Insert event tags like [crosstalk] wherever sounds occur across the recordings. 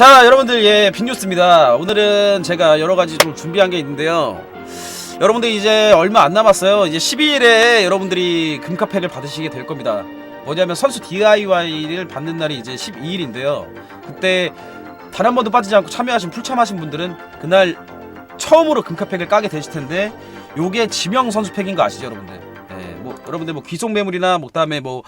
자 여러분들 예 빅뉴스입니다. 오늘은 제가 여러가지 좀 준비한 게 있는데요. 여러분들 이제 얼마 안 남았어요. 이제 12일에 여러분들이 금카팩을 받으시게 될 겁니다. 뭐냐면 선수 DIY를 받는 날이 이제 12일인데요. 그때 단 한 번도 빠지지 않고 참여하신 풀참하신 분들은 그날 처음으로 금카팩을 까게 되실 텐데 요게 지명 선수 팩인 거 아시죠 여러분들? 예, 뭐 여러분들 뭐 귀속 매물이나 뭐 그다음에 뭐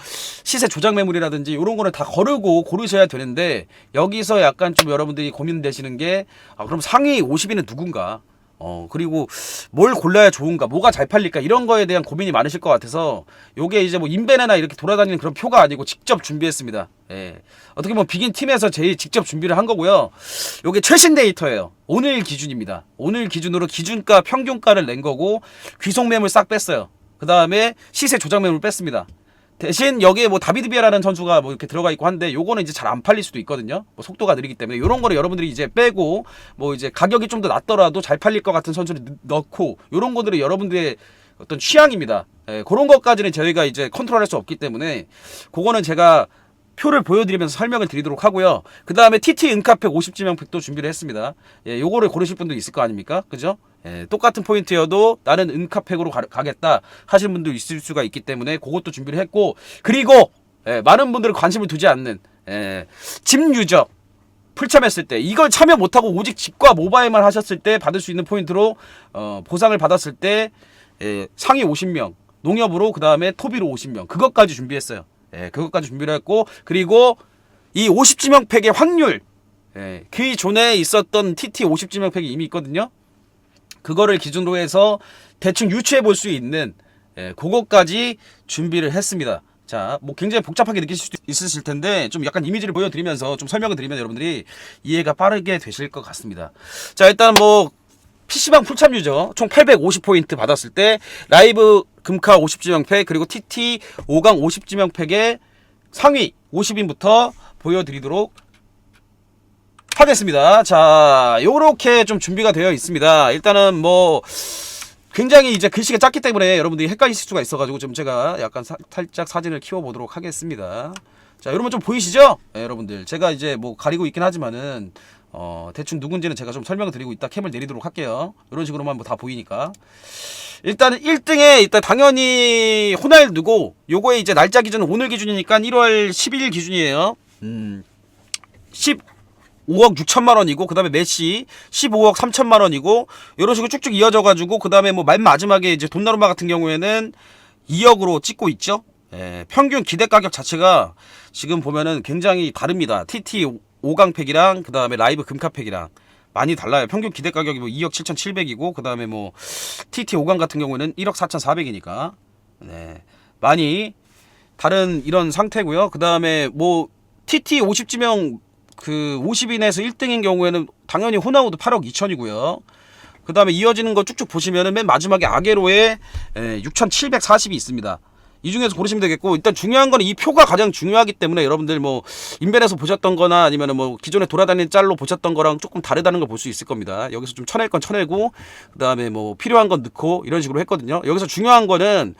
시세 조작 매물이라든지 이런 거는 다 거르고 고르셔야 되는데 여기서 약간 좀 여러분들이 고민되시는 게 아, 그럼 상위 50위는 누군가? 어 그리고 뭘 골라야 좋은가? 뭐가 잘 팔릴까? 이런 거에 대한 고민이 많으실 것 같아서 요게 이제 뭐 인벤에나 이렇게 돌아다니는 그런 표가 아니고 직접 준비했습니다. 예. 어떻게 보면 비긴 팀에서 제일 직접 준비를 한 거고요. 요게 최신 데이터예요. 오늘 기준입니다. 오늘 기준으로 기준가 평균가를 낸 거고 귀속 매물 싹 뺐어요. 그 다음에 시세 조작 매물 뺐습니다 대신 여기에 뭐 다비드 비아라는 선수가 뭐 이렇게 들어가 있고 한데 요거는 이제 잘 안 팔릴 수도 있거든요. 뭐 속도가 느리기 때문에 요런 거를 여러분들이 이제 빼고 뭐 이제 가격이 좀 더 낮더라도 잘 팔릴 것 같은 선수를 넣- 넣고 요런 거들이 여러분들의 어떤 취향입니다. 예, 그런 것까지는 저희가 이제 컨트롤할 수 없기 때문에 그거는 제가 표를 보여드리면서 설명을 드리도록 하고요. 그 다음에 TT 은카팩 50지명팩도 준비를 했습니다. 예, 요거를 고르실 분도 있을 거 아닙니까? 그죠? 예, 똑같은 포인트여도 나는 은카팩으로 가, 가겠다 하시는 분도 있을 수가 있기 때문에 그것도 준비를 했고 그리고 예, 많은 분들은 관심을 두지 않는 예, 집 유저 풀참했을 때 이걸 참여 못하고 오직 집과 모바일만 하셨을 때 받을 수 있는 포인트로 어, 보상을 받았을 때 예, 상위 50명 농협으로 그 다음에 토비로 50명 그것까지 준비했어요. 예, 그것까지 준비를 했고 그리고 이 50지명 팩의 확률 예, 그 전에 있었던 TT 50지명 팩이 이미 있거든요. 그거를 기준으로 해서 대충 유추해 볼 수 있는 예, 그것까지 준비를 했습니다. 자, 뭐 굉장히 복잡하게 느끼실 수도 있으실 텐데 좀 약간 이미지를 보여드리면서 좀 설명을 드리면 여러분들이 이해가 빠르게 되실 것 같습니다. 자, 일단 뭐 PC방 풀참 유저 총 850포인트 받았을 때 라이브 금카 50지명팩 그리고 TT 5강 50지명팩의 상위 50인부터 보여드리도록 하겠습니다. 자, 요렇게 좀 준비가 되어 있습니다. 일단은 뭐 굉장히 이제 글씨가 작기 때문에 여러분들이 헷갈리실 수가 있어가지고 좀 제가 약간 사- 살짝 사진을 키워보도록 하겠습니다. 자, 여러분 좀 보이시죠? 네, 여러분들 제가 이제 뭐 가리고 있긴 하지만은 어 대충 누군지는 제가 좀 설명을 드리고 있다 캠을 내리도록 할게요. 이런 식으로만 뭐 다 보이니까. 일단은 1등에 일단 당연히 호날두고 요거에 이제 날짜 기준은 오늘 기준이니까 1월 11일 기준이에요. 음. 15억 6천만 원이고 그다음에 메시 15억 3천만 원이고 이런 식으로 쭉쭉 이어져 가지고 그다음에 뭐 맨 마지막에 이제 돈나루마 같은 경우에는 2억으로 찍고 있죠. 예, 평균 기대 가격 자체가 지금 보면은 굉장히 다릅니다. TT 5강팩이랑 그다음에 라이브 금카팩이랑 많이 달라요. 평균 기대 가격이 뭐 2억 7,700이고 그다음에 뭐 TT 5강 같은 경우에는 1억 4,400이니까 네. 많이 다른 이런 상태고요. 그다음에 뭐 TT 50지명 그 50인에서 1등인 경우에는 당연히 호나우도 8억 2천이고요. 그 다음에 이어지는 거 쭉쭉 보시면은 맨 마지막에 아게로에 6,740이 있습니다. 이 중에서 고르시면 되겠고 일단 중요한 거는 이 표가 가장 중요하기 때문에 여러분들 뭐 인벤에서 보셨던 거나 아니면은 뭐 기존에 돌아다니는 짤로 보셨던 거랑 조금 다르다는 걸 볼 수 있을 겁니다. 여기서 좀 쳐낼 건 쳐내고 그다음에 뭐 필요한 건 넣고 이런 식으로 했거든요. 여기서 중요한 거는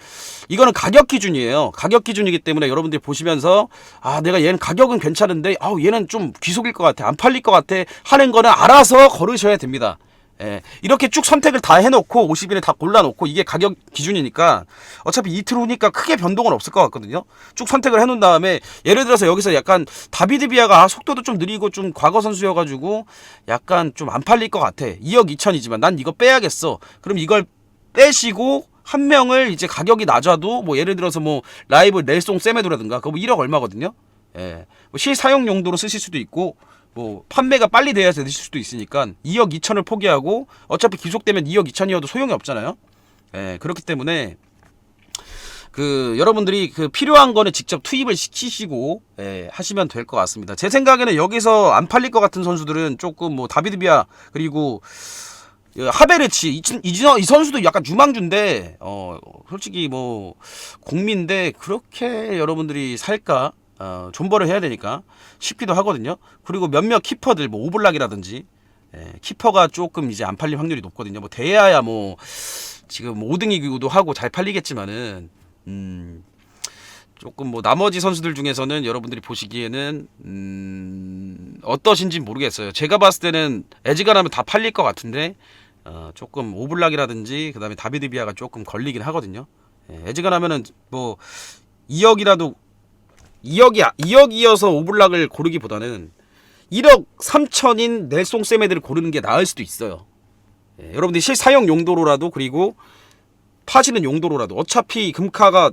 이거는 가격 기준이에요. 가격 기준이기 때문에 여러분들이 보시면서 아 내가 얘는 가격은 괜찮은데 아우 얘는 좀 귀속일 것 같아 안 팔릴 것 같아 하는 거는 알아서 거르셔야 됩니다. 예, 이렇게 쭉 선택을 다 해놓고 50일에 다 골라놓고 이게 가격 기준이니까 어차피 이틀 후니까 크게 변동은 없을 것 같거든요. 쭉 선택을 해놓은 다음에 예를 들어서 여기서 약간 다비드 비아가 아, 속도도 좀 느리고 좀 과거 선수여가지고 약간 좀 안 팔릴 것 같아. 2억 2천이지만 난 이거 빼야겠어. 그럼 이걸 빼시고 한 명을 이제 가격이 낮아도 뭐 예를 들어서 뭐 라이브 넬송 세메도라든가 그거 뭐 1억 얼마거든요. 예. 뭐 실사용 용도로 쓰실 수도 있고 뭐 판매가 빨리 돼야 되실 수도 있으니까 2억 2천을 포기하고 어차피 기속되면 2억 2천이어도 소용이 없잖아요. 예, 그렇기 때문에 그 여러분들이 그 필요한 거는 직접 투입을 시키시고 예, 하시면 될 것 같습니다. 제 생각에는 여기서 안 팔릴 것 같은 선수들은 조금 뭐 다비드 비아 그리고 그 하베르치 이, 친- 이, 진- 이 선수도 약간 유망주인데 어 솔직히 뭐 공민데 그렇게 여러분들이 살까 어, 존버를 해야 되니까 싶기도 하거든요. 그리고 몇몇 키퍼들 뭐 오블락이라든지 예, 키퍼가 조금 이제 안 팔릴 확률이 높거든요. 뭐 대야야 뭐 지금 5등이기도 하고 잘 팔리겠지만은 음. 조금 뭐 나머지 선수들 중에서는 여러분들이 보시기에는 음, 어떠신지 모르겠어요. 제가 봤을 때는 에지간하면 다 팔릴 것 같은데 어, 조금 오블락이라든지 그다음에 다비드 비아가 조금 걸리긴 하거든요. 예, 에지간하면은 뭐 2억이라도 2억이 2억이어서 오블락을 고르기보다는 1억 3천인 넬송 세메드를 고르는 게 나을 수도 있어요. 예, 여러분들이 실사용 용도로라도 그리고 파시는 용도로라도 어차피 금카가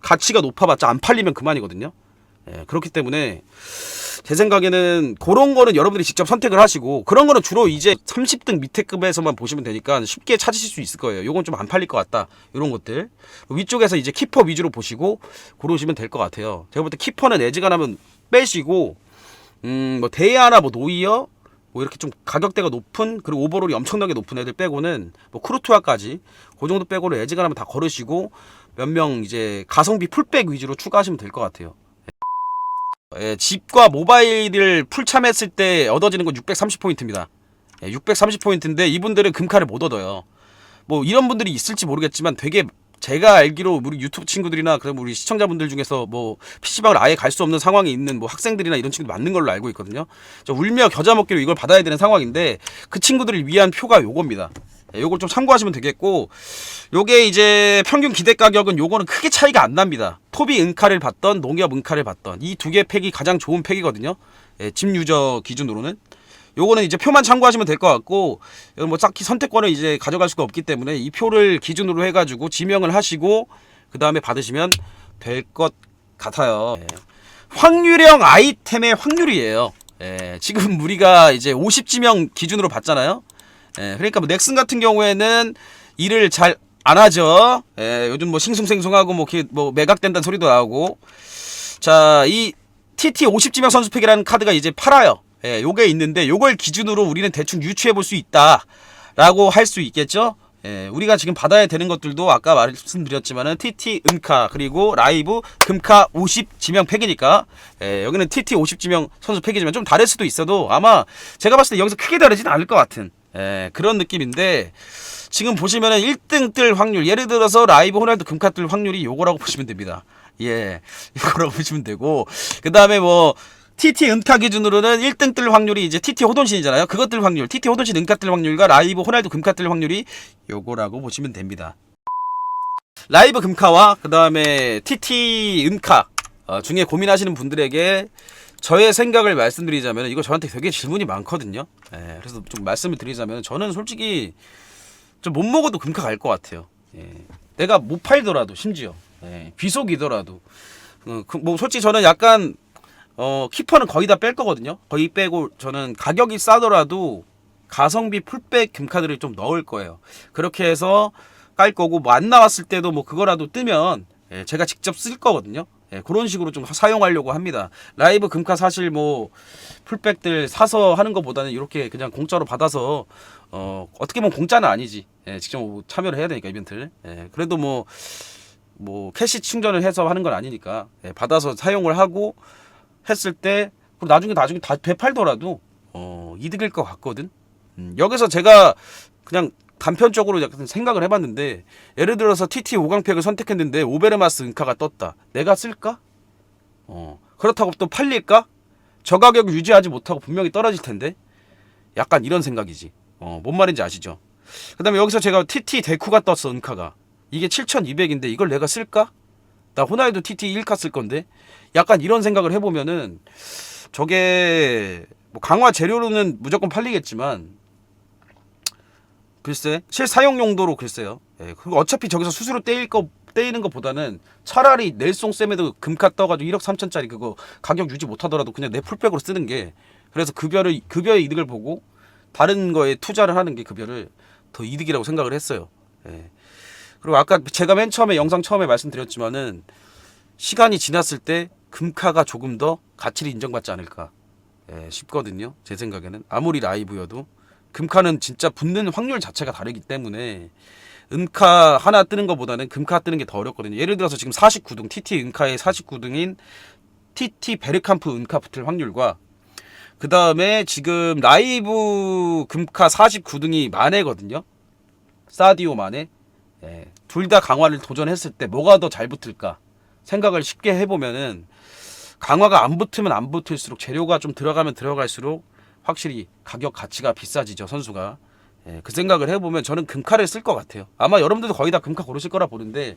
가치가 높아봤자 안 팔리면 그만이거든요. 예, 그렇기 때문에 제 생각에는 그런 거는 여러분들이 직접 선택을 하시고 그런 거는 주로 이제 30등 밑에 급에서만 보시면 되니까 쉽게 찾으실 수 있을 거예요. 요건 좀 안 팔릴 것 같다. 이런 것들 위쪽에서 이제 키퍼 위주로 보시고 고르시면 될 것 같아요. 제가 볼 때 키퍼는 에지가 나면 빼시고 음 뭐 데이아나 뭐 노이어 뭐 이렇게 좀 가격대가 높은 그리고 오버롤이 엄청나게 높은 애들 빼고는 뭐 크루투아까지 그 정도 빼고는 에지가 나면 다 걸으시고 몇 명 이제 가성비 풀백 위주로 추가하시면 될 것 같아요. 예, 집과 모바일을 풀참했을 때 얻어지는 건 630포인트입니다. 예, 630포인트인데 이분들은 금카를 못 얻어요. 뭐 이런 분들이 있을지 모르겠지만 되게 제가 알기로 우리 유튜브 친구들이나 그럼 우리 시청자분들 중에서 뭐 PC방을 아예 갈 수 없는 상황에 있는 뭐 학생들이나 이런 친구들 맞는 걸로 알고 있거든요. 저 울며 겨자 먹기로 이걸 받아야 되는 상황인데 그 친구들을 위한 표가 요겁니다. 예, 요걸 좀 참고하시면 되겠고 요게 이제 평균 기대 가격은 요거는 크게 차이가 안 납니다. 토비 은카를 받던 농협 은카를 받던 이 두 개 팩이 가장 좋은 팩이거든요. 예, 집 유저 기준으로는 요거는 이제 표만 참고하시면 될 것 같고 뭐 딱히 선택권을 이제 가져갈 수가 없기 때문에 이 표를 기준으로 해가지고 지명을 하시고 그 다음에 받으시면 될 것 같아요. 예. 확률형 아이템의 확률이에요. 예, 지금 우리가 이제 50지명 기준으로 봤잖아요. 예, 그러니까 뭐 넥슨 같은 경우에는 일을 잘 안 하죠. 예, 요즘 뭐 싱숭생숭하고 뭐, 뭐 매각된다는 소리도 나오고. 자, 이 TT 50지명 선수팩이라는 카드가 이제 팔아요. 예, 요게 있는데 요걸 기준으로 우리는 대충 유추해 볼 수 있다라고 할 수 있겠죠. 예, 우리가 지금 받아야 되는 것들도 아까 말씀드렸지만은 TT 은카 그리고 라이브 금카 50 지명 팩이니까 예, 여기는 TT 50 지명 선수 팩이지만 좀 다를 수도 있어도 아마 제가 봤을 때 여기서 크게 다르진 않을 것 같은 예, 그런 느낌인데 지금 보시면은 1등 뜰 확률 예를 들어서 라이브 호날두 금카 뜰 확률이 요거라고 [laughs] 보시면 됩니다. 예, 이거라고 보시면 되고 그 다음에 뭐 TT 은카 기준으로는 1등 뜰 확률이 이제 TT 호돈신이잖아요. 그것 뜰 확률, TT 호돈신 은카 뜰 확률과 라이브 호날두 금카 뜰 확률이 요거라고 보시면 됩니다. 라이브 금카와 그 다음에 TT 은카 어, 중에 고민하시는 분들에게 저의 생각을 말씀드리자면 이거 저한테 되게 질문이 많거든요. 예, 그래서 좀 말씀을 드리자면 저는 솔직히 좀 못 먹어도 금카 갈 것 같아요. 예, 내가 못 팔더라도 심지어 예, 비속이더라도 어, 그, 뭐 솔직히 저는 약간 어 키퍼는 거의 다 뺄 거거든요. 거의 빼고 저는 가격이 싸더라도 가성비 풀백 금카드를 좀 넣을 거예요. 그렇게 해서 깔 거고 뭐 안 나왔을 때도 뭐 그거라도 뜨면 예, 제가 직접 쓸 거거든요. 예, 그런 식으로 좀 사용하려고 합니다. 라이브 금카 사실 뭐 풀백들 사서 하는 것보다는 이렇게 그냥 공짜로 받아서 어 어떻게 보면 공짜는 아니지. 예, 직접 뭐 참여를 해야 되니까 이벤트를. 예, 그래도 뭐뭐 캐시 충전을 해서 하는 건 아니니까 예, 받아서 사용을 하고 했을 때 그리고 나중에 나중에 다 되팔더라도 어 이득일 것 같거든. 음, 여기서 제가 그냥 단편적으로 약간 생각을 해봤는데 예를 들어서 TT 5강팩을 선택했는데 오베르마스 은카가 떴다. 내가 쓸까? 어 그렇다고 또 팔릴까? 저 가격을 유지하지 못하고 분명히 떨어질 텐데 약간 이런 생각이지. 어 뭔 말인지 아시죠? 그 다음에 여기서 제가 TT 데쿠가 떴어 은카가 이게 7,200인데 이걸 내가 쓸까? 나 호날두 TT 1카 쓸 건데 약간 이런 생각을 해보면은 저게 뭐 강화 재료로는 무조건 팔리겠지만 글쎄 실사용 용도로 글쎄요. 예, 그리고 어차피 저기서 수수료 떼일 거 떼이는 것보다는 차라리 넬송 쌤에도 금카 떠가지고 1억 3천짜리 그거 가격 유지 못하더라도 그냥 내 풀백으로 쓰는 게 그래서 급여를 급여의 이득을 보고 다른 거에 투자를 하는 게 급여를 더 이득이라고 생각을 했어요. 예. 그리고 아까 제가 맨 처음에 영상 처음에 말씀드렸지만은 시간이 지났을 때 금카가 조금 더 가치를 인정받지 않을까 예, 싶거든요. 제 생각에는 아무리 라이브여도 금카는 진짜 붙는 확률 자체가 다르기 때문에 은카 하나 뜨는 것보다는 금카 뜨는 게 더 어렵거든요. 예를 들어서 지금 49등 TT 은카의 49등인 TT 베르캄프 은카 붙을 확률과 그 다음에 지금 라이브 금카 49등이 만회거든요. 사디오 만회. 예, 둘 다 강화를 도전했을 때 뭐가 더 잘 붙을까? 생각을 쉽게 해보면은 강화가 안 붙으면 안 붙을수록 재료가 좀 들어가면 들어갈수록 확실히 가격 가치가 비싸지죠 선수가. 예, 그 생각을 해보면 저는 금카를 쓸 것 같아요. 아마 여러분들도 거의 다 금카 고르실 거라 보는데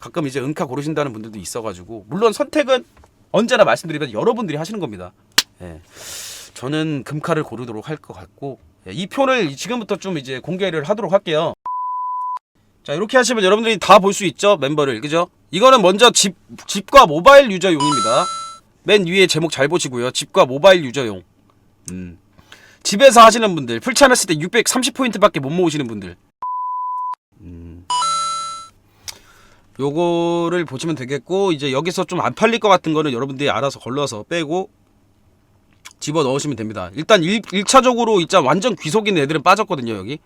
가끔 이제 은카 고르신다는 분들도 있어가지고 물론 선택은 언제나 말씀드리면 여러분들이 하시는 겁니다. 예, 저는 금카를 고르도록 할 것 같고 예, 이 표를 지금부터 좀 이제 공개를 하도록 할게요. 자 이렇게 하시면 여러분들이 다 볼 수 있죠 멤버를. 그죠? 이거는 먼저 집 집과 모바일 유저용입니다. 맨 위에 제목 잘 보시고요. 집과 모바일 유저용 음. 집에서 하시는 분들 풀찬 했을 때 630포인트밖에 못 모으시는 분들 음. 요거를 보시면 되겠고 이제 여기서 좀 안 팔릴 것 같은 거는 여러분들이 알아서 걸러서 빼고 집어 넣으시면 됩니다 일단 1, 일차적으로 진짜 완전 귀속인 애들은 빠졌거든요 여기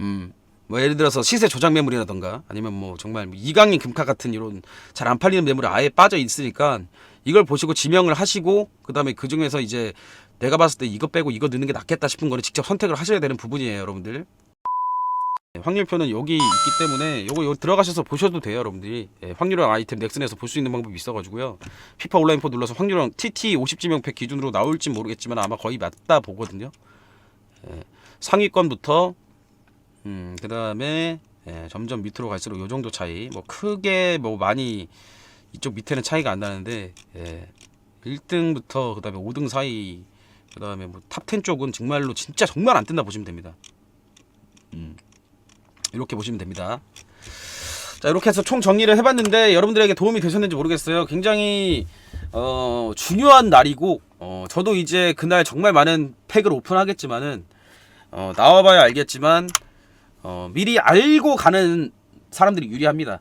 음. 뭐 예를 들어서 시세 조작 매물이라던가 아니면 뭐 정말 이강인 금카 같은 이런 잘 안 팔리는 매물이 아예 빠져 있으니까 이걸 보시고 지명을 하시고 그다음에 그 중에서 이제 내가 봤을 때 이거 빼고 이거 넣는 게 낫겠다 싶은 거는 직접 선택을 하셔야 되는 부분이에요 여러분들. 네, 확률표는 여기 있기 때문에 요거 여기 들어가셔서 보셔도 돼요 여러분들이. 예, 확률형 아이템 넥슨에서 볼 수 있는 방법이 있어가지고요. 피파 온라인 4 눌러서 확률형 TT 50지명팩 기준으로 나올지 모르겠지만 아마 거의 맞다 보거든요. 예, 상위권부터 음, 그 다음에 예, 점점 밑으로 갈수록 요 정도 차이. 뭐 크게 뭐 많이 이쪽 밑에는 차이가 안 나는데 예, 1등부터 그 다음에 5등 사이 그 다음에 뭐 탑10 쪽은 정말로 진짜 정말 안 뜬다 보시면 됩니다. 음, 이렇게 보시면 됩니다. 자 이렇게 해서 총 정리를 해봤는데 여러분들에게 도움이 되셨는지 모르겠어요. 굉장히 어, 중요한 날이고 어, 저도 이제 그날 정말 많은 팩을 오픈하겠지만은 어, 나와봐야 알겠지만 어, 미리 알고 가는 사람들이 유리합니다.